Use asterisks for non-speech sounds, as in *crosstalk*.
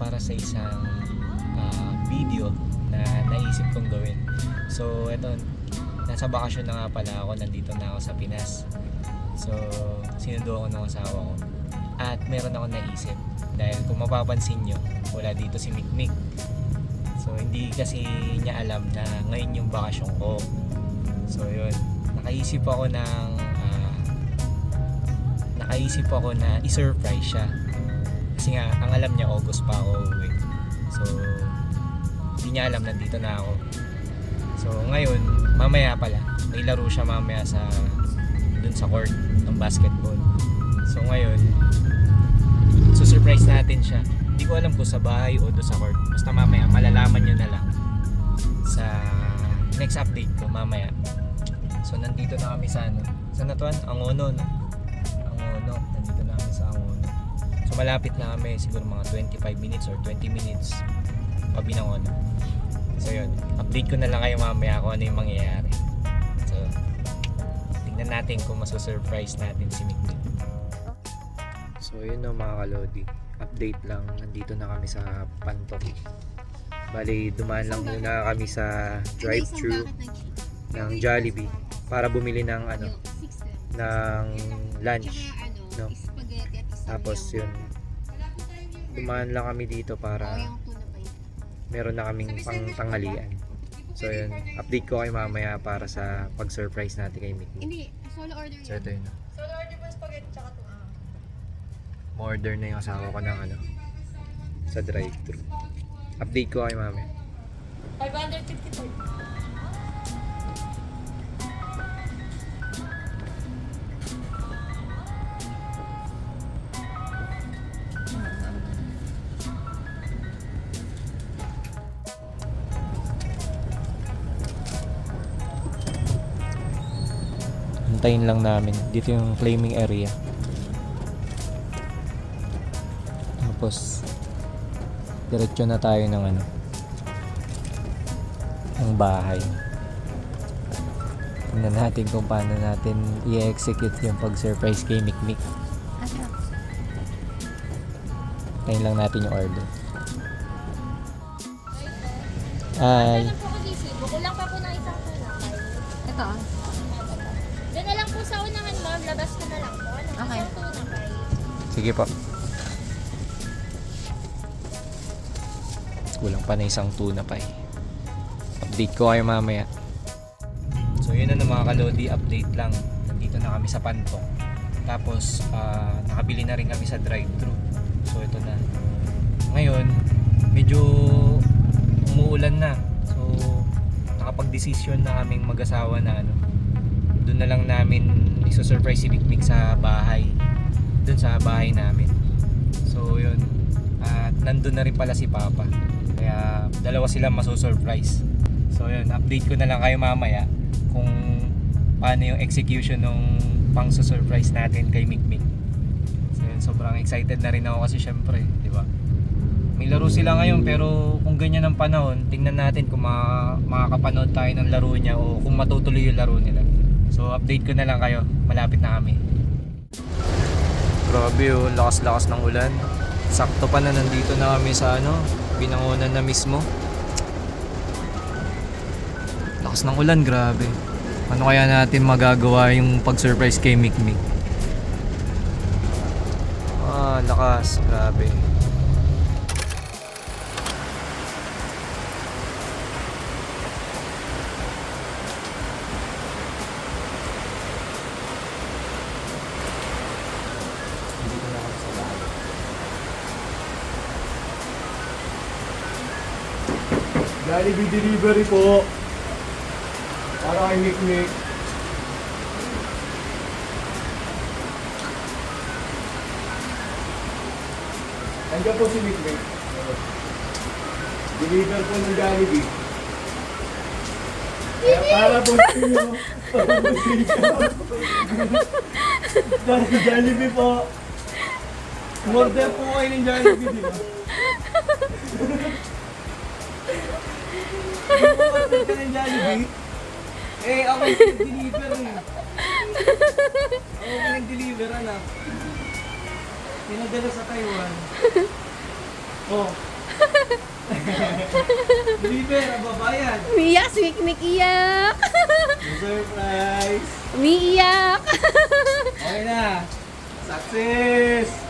para sa isang ah, video na naisip kong gawin. So, eto, nasa bakasyon na nga pala ako, nandito na ako sa Pinas. So, sinundo ako ng asawa ko. At meron ako naisip. Dahil kung mapapansin nyo, wala dito si Mikmik. So, hindi kasi niya alam na ngayon yung bakasyon ko. So, yun. Nakaisip ako ng... ah, nakaisip ako na i-surprise siya. Kasi nga, ang alam niya, August pa ako uwi. So, hindi niya alam nandito na ako. So, ngayon, mamaya pala, may laro siya mamaya sa dun sa court ng basketball. So, ngayon, susurprise natin siya. Hindi ko alam kung sa bahay o doon sa court. Basta mamaya, malalaman nyo na lang sa next update ko mamaya. So, nandito na kami sa ano. Saan na to? Angono, no? Malapit na kami. Siguro mga 25 minutes or 20 minutes pabinangon. So, yun. Update ko na lang kayo mamaya kung ano yung mangyayari. So, tingnan natin kung masusurprise natin si Mikmik. So, yun no mga kalodi. Update lang. Nandito na kami sa Pantok. Bali, dumaan lang muna kami sa drive-thru ng Jollibee para bumili ng ano, ng lunch. no? Tapos yun, dumaan lang kami dito para meron na kaming pang tanghalian. So yun, update ko kayo mamaya para sa pag-surprise natin kay Mikmik. Hindi, solo order So ito yun. Solo order po spaghetti tsaka to. Ma-order na yung asawa ko ng ano, sa drive-thru. Update ko kayo mamaya. 554. Antayin lang namin. Dito yung claiming area. Tapos, diretso na tayo ng ano, ng bahay. Tingnan natin kung paano natin i-execute yung pag-surprise kay Mikmik. Tayin lang natin yung order. Ay? Kulang pa po ng isang tulakay. Ito. Sa unahan ma'am, labas ko na lang po. Ano, Okay. Sige po. Kulang pa na isang tuna pa eh. Update ko kayo mamaya. So yun na na mga kalodi, update lang. Nandito na kami sa Pantong. Tapos ah, nakabili na rin kami sa drive-thru. So ito na. Ngayon, medyo umuulan na. So nakapag-desisyon na kaming mag-asawa na ano. Na lang namin iso-surprise si Mikmik sa bahay. Doon sa bahay namin. So yun. At nandun na rin pala si Papa. Kaya dalawa sila maso-surprise. So yun, update ko na lang kayo mamaya kung paano yung execution ng pang surprise natin kay Mikmik. So yun, sobrang excited na rin ako kasi syempre, di ba? May laro sila ngayon pero kung ganyan ang panahon, tingnan natin kung ma- makakapanood tayo ng laro niya o kung matutuloy yung laro nila. So update ko na lang kayo, malapit na kami. Grabe oh, lakas-lakas ng ulan. Sakto pa na nandito na kami sa ano, binangonan na mismo. Lakas ng ulan, grabe. Ano kaya natin magagawa yung pag-surprise kay Mikmik? Ah, lakas, grabe. Jollibee delivery po. Para kay Mikmik. Nandiyan po si Mikmik. Deliver po ng Jollibee. Kaya para po sa inyo. *laughs* Dahil Jollibee po. Umorder po kayo ng Jollibee, di ba? *laughs* Umorder ka ng Jollibee? Eh, ako yung nag-deliver eh. Ako yung nag-deliver, anak. Pinadala sa Taiwan. Oh, Deliver, ang babayan. Umiiyak si Mikmik iyak. Surprise! Umiiyak. Okay na. Success!